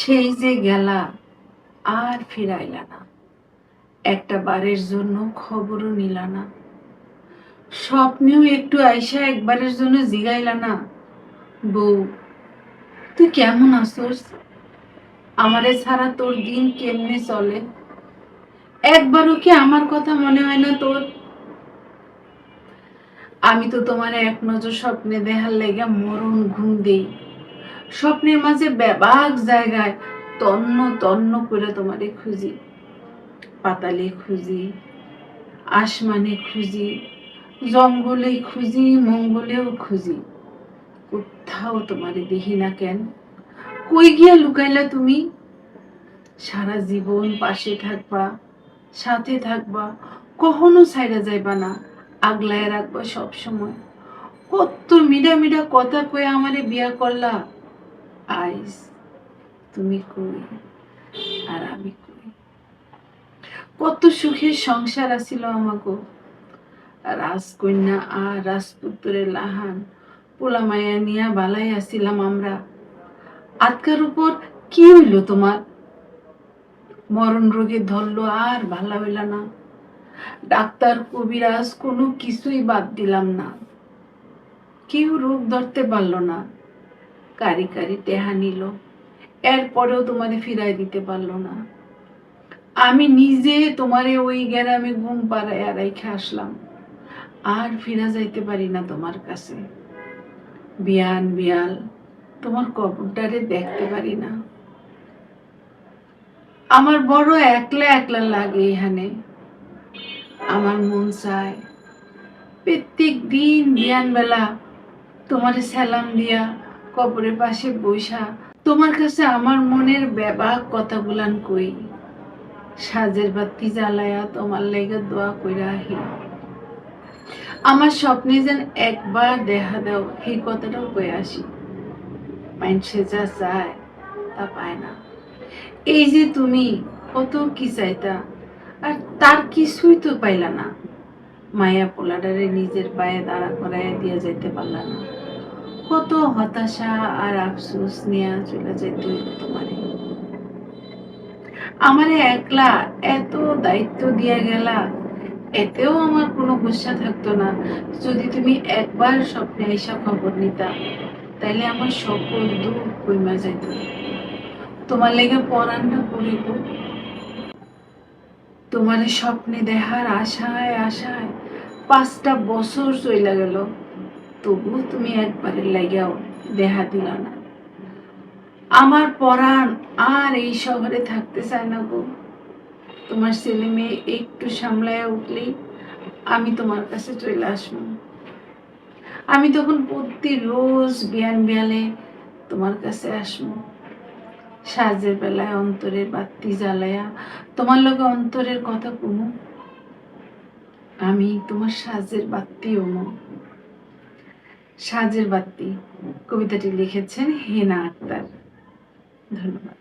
সেই যে গেলা, আর ফিরাইলা না। একটা বারের জন্য খবরও নিলা না। স্বপ্নেও একটু আইসা একবারের জন্য জিগাইলা না। বউ, তুই কেমন আসোস আমারে ছাড়া তোর দিন কেমনে চলে? একবারও কি আমার কথা মনে হয় না তোর? আমি তো তোমার এক নজর স্বপ্নে দেখার লেগে মরণ ঘুম দেই। স্বপ্নের মাঝে ব্যাবাক জায়গায় তন্ন তন্ন করে তোমারে খুঁজি, পাতালে খুঁজি, আসমানে খুঁজি, জঙ্গলে খুঁজি, মঙ্গলেও খুঁজি। কোথাও তোমারে দেখি না কেন? কই গিয়া লুকাইলা তুমি? সারা জীবন পাশে থাকবা, সাথে থাকবা, কখনো ছাইরা যাইবা না, আগলায় রাখবা সব সময় কত মিডা মিডা কথা কয়ে আমারে বিয়া করলা। আইস, তুমি কই আর আমি কই? কত সুখের সংসার আছিল আমাকে রাজকন্যা আর রাজপুত্রের লাহান পোলা মায়া নিয়া বালাই আসিলাম আমরা। আজকার উপর কি হইল তোমার? মরণ রোগে ধরলো আর ভালো হইল না। ডাক্তার, কবিরাজ কোনো কিছুই বাদ দিলাম না। কেউ রোগ ধরতে পারল না। কারি কারি টেহা নিল। এরপরেও তোমারে ফিরাই দিতে পারল না। আমি নিজে তোমারে ওই গ্রামে ঘুম পাড়ায় রেখে আসলাম। আর ফিরা যাইতে পারি না তোমার কাছে। বিয়ান, বিয়াল, তোমার কবরটারে দেখতে পারি না। আমার বড় একলা একলা লাগে এখানে। আমার মন চায় প্রত্যেক দিন বিয়ান বেলা তোমার সালাম দিয়া কবরের পাশে বৈশা তোমার কাছে আমার মনের ব্যাবাক কথাগুলান কই। সাজের বাতি জ্বালায়া তোমার লেগে দোয়া কইরা আহি। আমার স্বপ্নে যেন একবার দেখা দাও, সেই কথাটাও কয়ে আসি। মানুষে যা চায়, তা পায় না। এই যে তুমি, কত কি চাইতা? আর তার কিছুই তো পাইলা না। মায়া পোলাডারে নিজের পায়ে দাঁড়া করাইয়া দিয়ে যাইতে পারলা না। কত হতাশা আর আফসোস নিয়ে চলে হইল তোমারে। আমারে একলা এত দায়িত্ব দিয়া গেলা, এতেও আমার কোনো গুসা থাকতো না। যদি তুমি একবার স্বপ্নে এসা খবর নিতা, তাইলে আমার সকল দুঃখ কইমা যাইত। তোমার লেগে পরানটা পড়িব তোমার স্বপ্নে দেখার আশায় আশায় পাঁচটা বছর চইলা গেল। তবু তুমি একবারের লাগিয়াও দেখা দিল না। আমার পরাণ আর এই শহরে থাকতে চায় না গো। তোমার ছেলে মেয়ে একটু সামলায় উঠলেই আমি তোমার কাছে চলে আসব। আমি তখন প্রতি রোজ বিয়ান বিয়ালে তোমার কাছে আসব। সাজের বেলায় অন্তরের বাতি জ্বালায়া তোমার লোকে অন্তরের কথা কমু। আমি তোমার সাজের বাতি ওমো সাজের বাতি। কবিতাটি লিখেছেন হেনা আক্তার। ধন্যবাদ।